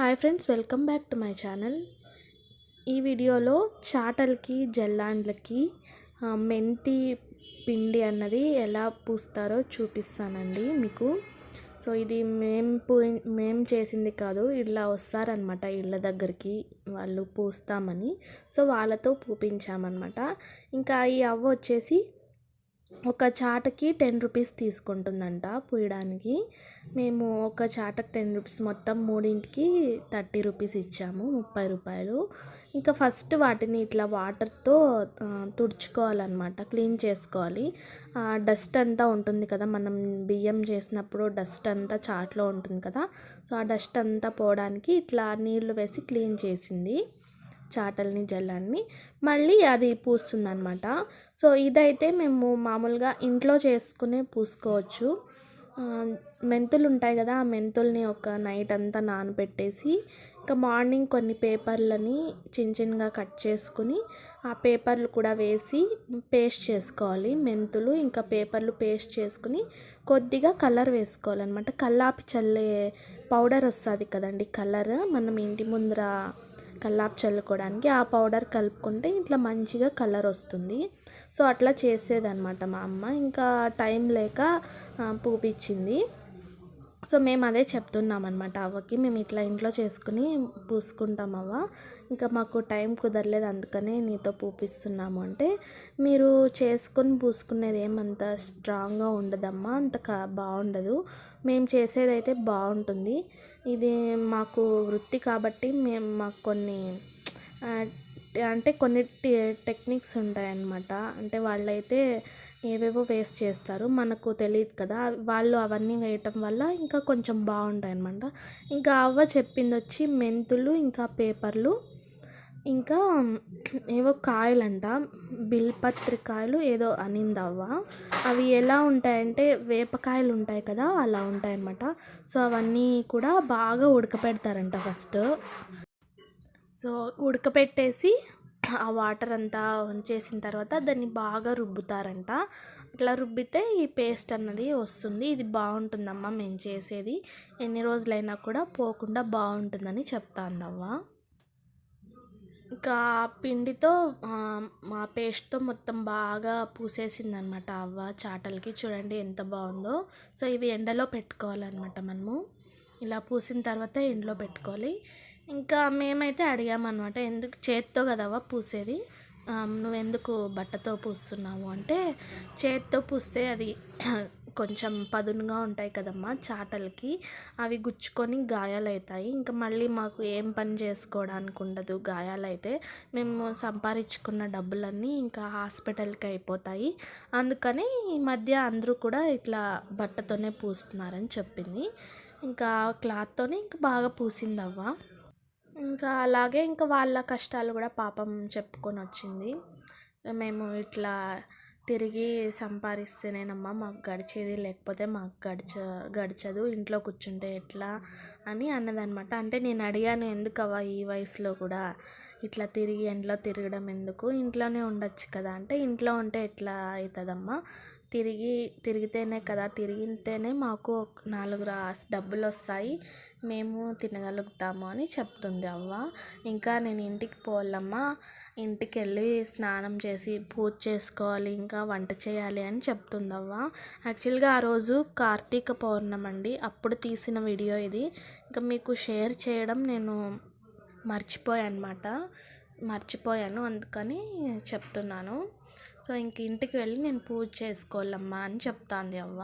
Hi friends welcome back to my channel. ఈ వీడియోలో చాటలకి జల్లాండ్లకి మెంతి పిండి అన్నది ఎలా పూస్తారో చూపిస్తానండి మీకు. సో ఇది మేం పూ మేం చేసింది కాదు ఇలా వస్తారనమాట ఇళ్ళ దగ్గరికి వాళ్ళు పూస్తామని. సో వాళ్ళతో పూపించామన్నమాట. ఇంకా ఈ అవ్వ వచ్చేసి ఒక చాటకి టెన్ రూపీస్ తీసుకుంటుందంట పూయడానికి. మేము ఒక చాటకి టెన్ రూపీస్ మొత్తం మూడింటికి థర్టీ రూపీస్ ఇచ్చాము ముప్పై రూపాయలు. ఇంకా ఫస్ట్ వాటిని ఇట్లా వాటర్తో తుడుచుకోవాలన్నమాట క్లీన్ చేసుకోవాలి. డస్ట్ అంతా ఉంటుంది కదా మనం బియ్యం చేసినప్పుడు డస్ట్ అంతా చాట్లో ఉంటుంది కదా సో ఆ డస్ట్ అంతా పోవడానికి ఇట్లా నీళ్ళు వేసి క్లీన్ చేసింది. చాటల్ని జల్లాన్ని మళ్ళీ అది పూస్తుంది అనమాట సో ఇదైతే మేము మామూలుగా ఇంట్లో చేసుకునే పూసుకోవచ్చు. మెంతులు ఉంటాయి కదా ఆ మెంతుల్ని ఒక నైట్ అంతా నానబెట్టేసి ఇంకా మార్నింగ్ కొన్ని పేపర్లని చిన్న చిన్నగా కట్ చేసుకుని ఆ పేపర్లు కూడా వేసి పేస్ట్ చేసుకోవాలి. మెంతులు ఇంకా పేపర్లు పేస్ట్ చేసుకుని కొద్దిగా కలర్ వేసుకోవాలన్నమాట. కల్లాపి చల్లే పౌడర్ వస్తుంది కదండి కలర్. మనం ఇంటి ముందర కల్లాపు చల్లుకోవడానికి ఆ పౌడర్ కలుపుకుంటే ఇట్లా మంచిగా కలర్ వస్తుంది. సో అట్లా చేసేదన్నమాట మా అమ్మ. ఇంకా టైం లేక పూపిచ్చింది. సో మేము అదే చెప్తున్నాం అనమాట అవ్వకి మేము ఇట్లా ఇంట్లో చేసుకుని పూసుకుంటాం అవ్వ. ఇంకా మాకు టైం కుదరలేదు అందుకనే నీతో పూపిస్తున్నాము. అంటే మీరు చేసుకొని పూసుకునేది ఏమంత స్ట్రాంగ్గా ఉండదమ్మా అంత బాగుండదు. మేము చేసేదైతే బాగుంటుంది. ఇది మాకు వృత్తి కాబట్టి మేము మాకు కొన్ని అంటే కొన్ని టె- టెక్నిక్స్ ఉంటాయన్నమాట. అంటే వాళ్ళైతే ఏవేవో వేస్ట్ చేస్తారు. మనకు తెలియదు కదా. వాళ్ళు అవన్నీ వేయటం వల్ల ఇంకా కొంచెం బాగుంటాయి అనమాట ఇంకా అవ్వ చెప్పింది వచ్చి మెంతులు ఇంకా పేపర్లు ఇంకా ఏవో కాయలంట. బిల్పత్రి కాయలు ఏదో అనింది అవ్వ. అవి ఎలా ఉంటాయంటే వేపకాయలు ఉంటాయి కదా అలా ఉంటాయన్నమాట. సో అవన్నీ కూడా బాగా ఉడకపెడతారంట ఫస్ట్. సో ఉడకపెట్టేసి ఆ వాటర్ అంతా వంచేసిన తర్వాత దాన్ని బాగా రుబ్బుతారంట. అట్లా రుబ్బితే ఈ పేస్ట్ అన్నది వస్తుంది. ఇది బాగుంటుందమ్మా మేము చేసేది. ఎన్ని రోజులైనా కూడా పోకుండా బాగుంటుందని చెప్తాను అవ్వ ఇంకా పిండితో మా పేస్ట్తో మొత్తం బాగా పూసేసిందనమాట అవ్వ. చాటలకి చూడండి ఎంత బాగుందో. సో ఇవి ఎండలో పెట్టుకోవాలన్నమాట మనము. ఇలా పూసిన తర్వాత ఎండలో పెట్టుకోవాలి. ఇంకా మేమైతే అడిగామన్నమాట ఎందుకు చేత్తో కదవా పూసేది? నువ్వెందుకు బట్టతో పూస్తున్నావు? అంటే చేత్తో పూస్తే అది కొంచెం పదునుగా ఉంటాయి కదమ్మా చాటలకి అవి గుచ్చుకొని గాయాలవుతాయి ఇంకా మళ్ళీ మాకు ఏం పని చేసుకోవడానికి ఉండదు గాయాలైతే. మేము సంపాదించుకున్న డబ్బులన్నీ ఇంకా హాస్పిటల్కి అయిపోతాయి. అందుకని ఈ మధ్య అందరూ కూడా ఇట్లా బట్టతోనే పూస్తున్నారని చెప్పింది. ఇంకా క్లాత్తోనే ఇంకా బాగా పూసింది అవ్వ. ఇంకా అలాగే ఇంకా వాళ్ళ కష్టాలు కూడా పాపం చెప్పుకొని వచ్చింది మేము ఇట్లా తిరిగి సంపాదిస్తేనేనమ్మా మాకు గడిచేది లేకపోతే మాకు గడిచ గడిచదు ఇంట్లో కూర్చుంటే ఎట్లా అని అన్నదనమాట అంటే నేను అడిగాను ఎందుకవ్వ ఈ వయసులో కూడా ఇట్లా తిరిగి ఎండలో తిరగడం ఎందుకు? ఇంట్లోనే ఉండొచ్చు కదా అంటే ఇంట్లో ఉంటే ఎట్లా అవుతుందమ్మా తిరిగి తిరిగితేనే కదా తిరిగితేనే మాకు నాలుగు రా డబ్బులు వస్తాయి మేము తినగలుగుతాము అని చెప్తుంది అవ్వ. ఇంకా నేను ఇంటికి పోవాలమ్మా. ఇంటికి వెళ్ళి స్నానం చేసి పూజ చేసుకోవాలి ఇంకా వంట చేయాలి అని చెప్తుంది అవ్వ. యాక్చువల్గా ఆ రోజు కార్తీక పౌర్ణమి అండి. అప్పుడు తీసిన వీడియో ఇది. ఇంకా మీకు షేర్ చేయడం నేను మర్చిపోయాను అనమాట మర్చిపోయాను అందుకని చెప్తున్నాను. సో ఇంక ఇంటికి వెళ్ళి నేను పూజ చేసుకోవాలమ్మా అని చెప్తాంది అవ్వ.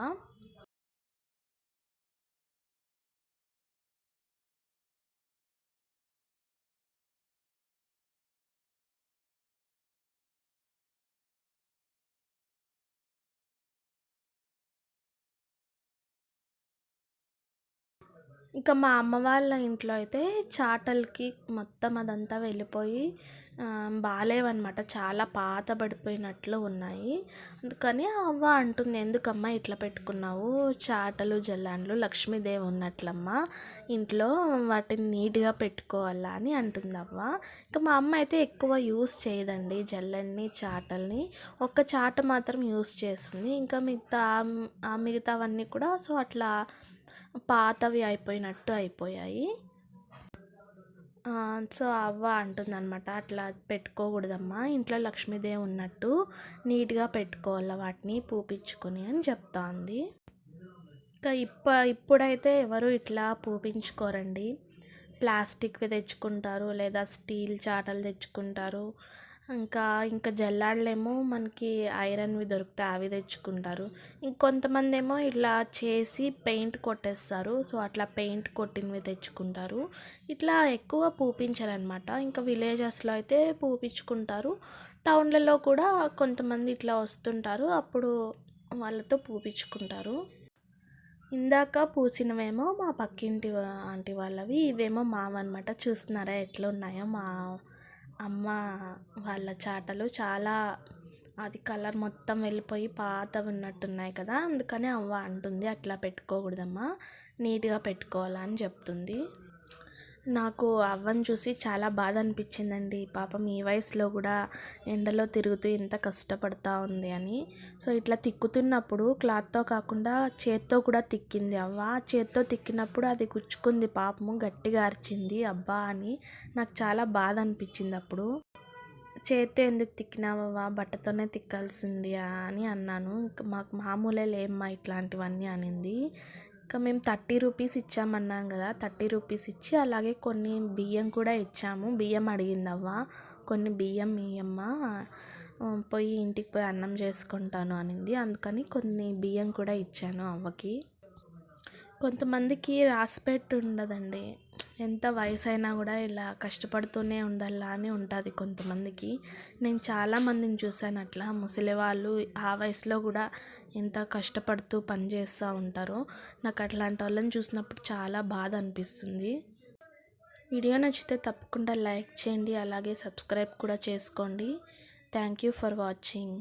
ఇంకా మా అమ్మ వాళ్ళ ఇంట్లో అయితే చాటలకి మొత్తం అదంతా వెళ్ళిపోయి బాగాలేవన్నమాట. చాలా పాత పడిపోయినట్లు ఉన్నాయి. అందుకని అవ్వ అంటుంది ఎందుకమ్మా ఇట్లా పెట్టుకున్నావు? చాటలు జల్లాన్లు లక్ష్మీదేవి ఉన్నట్లమ్మ. ఇంట్లో వాటిని నీట్గా పెట్టుకోవాలా? అని అంటుంది అవ్వ. ఇంకా మా అమ్మ అయితే ఎక్కువ యూస్ చేయదండి జల్లన్ని చాటల్ని. ఒక్క చాట మాత్రం యూస్ చేస్తుంది. ఇంకా మిగతా ఆ మిగతావన్నీ కూడా సో అట్లా పాతవి అయిపోయినట్టు అయిపోయాయి. సో అవ్వ అంటుందన్నమాట అట్లా పెట్టుకోకూడదమ్మా ఇంట్లో లక్ష్మీదేవి ఉన్నట్టు నీట్గా పెట్టుకోవాలి వాటిని పూపించుకుని అని చెప్తా ఉంది ఇంకా ఇప్ప ఇప్పుడైతే ఎవరు ఇట్లా పూపించుకోరండి. ప్లాస్టిక్వి తెచ్చుకుంటారు లేదా స్టీల్ చాటలు తెచ్చుకుంటారు. ఇంకా ఇంకా జల్లాళ్ళేమో మనకి ఐరన్వి దొరుకుతాయి అవి తెచ్చుకుంటారు. ఇంకొంతమంది ఏమో ఇట్లా చేసి పెయింట్ కొట్టేస్తారు. సో అట్లా పెయింట్ కొట్టినవి తెచ్చుకుంటారు. ఇట్లా ఎక్కువ పూపించారనమాట. ఇంకా విలేజెస్లో అయితే పూపించుకుంటారు. టౌన్లలో కూడా కొంతమంది ఇట్లా వస్తుంటారు. అప్పుడు వాళ్ళతో పూపించుకుంటారు. ఇందాక పూసినవేమో మా పక్కింటి ఆంటీ వాళ్ళవి. ఇవేమో మావన్నమాట. చూస్తున్నారా ఎట్లా ఉన్నాయో మా అమ్మ వాళ్ళ చాటలు చాలా అది కలర్ మొత్తం వెళ్ళిపోయి పాతవి ఉన్నట్టున్నాయి కదా అందుకని అవ్వ అంటుంది అట్లా పెట్టుకోకూడదమ్మా నీట్గా పెట్టుకోవాలని చెప్తుంది. నాకు అవ్వని చూసి చాలా బాధ అనిపించిందండి పాపం ఈ వయసులో కూడా ఎండలో తిరుగుతూ ఇంత కష్టపడతా ఉంది అని. సో ఇట్లా తిక్కుతున్నప్పుడు క్లాత్తో కాకుండా చేత్తో కూడా తిక్కింది అవ్వ. చేత్తో తిక్కినప్పుడు అది గుచ్చుకుంది పాపము గట్టిగా అరిచింది. అబ్బా అని నాకు చాలా బాధ అనిపించింది అప్పుడు. చేత్తో ఎందుకు తిక్కినావా బట్టతోనే తిక్కాల్సింది అని అన్నాను. మాకు మామూలే లేమ్మా ఇట్లాంటివన్నీ అనింది. ఇంకా మేము థర్టీ రూపీస్ ఇచ్చామన్నాం కదా థర్టీ రూపీస్ ఇచ్చి అలాగే కొన్ని బియ్యం కూడా ఇచ్చాము. బియ్యం అడిగింది అవ్వ కొన్ని బియ్యం ఇయ్యమ్మ పోయి ఇంటికి పోయి అన్నం చేసుకుంటాను అనింది. అందుకని కొన్ని బియ్యం కూడా ఇచ్చాను అవ్వకి. కొంతమందికి రాసిపెట్టి ఉండదండి. ఎంత వయసు అయినా కూడా ఇలా కష్టపడుతూనే ఉండాలా అని ఉంటుంది కొంతమందికి. నేను చాలా మందిని చూశాను అట్లా. ముసలి వాళ్ళు ఆ వయసులో కూడా ఎంత కష్టపడుతూ పని చేస్తూ ఉంటారో నాకు అట్లాంటి వాళ్ళని చూసినప్పుడు చాలా బాధ అనిపిస్తుంది. వీడియో నచ్చితే తప్పకుండా లైక్ చేయండి అలాగే సబ్స్క్రైబ్ కూడా చేసుకోండి. Thank you for watching.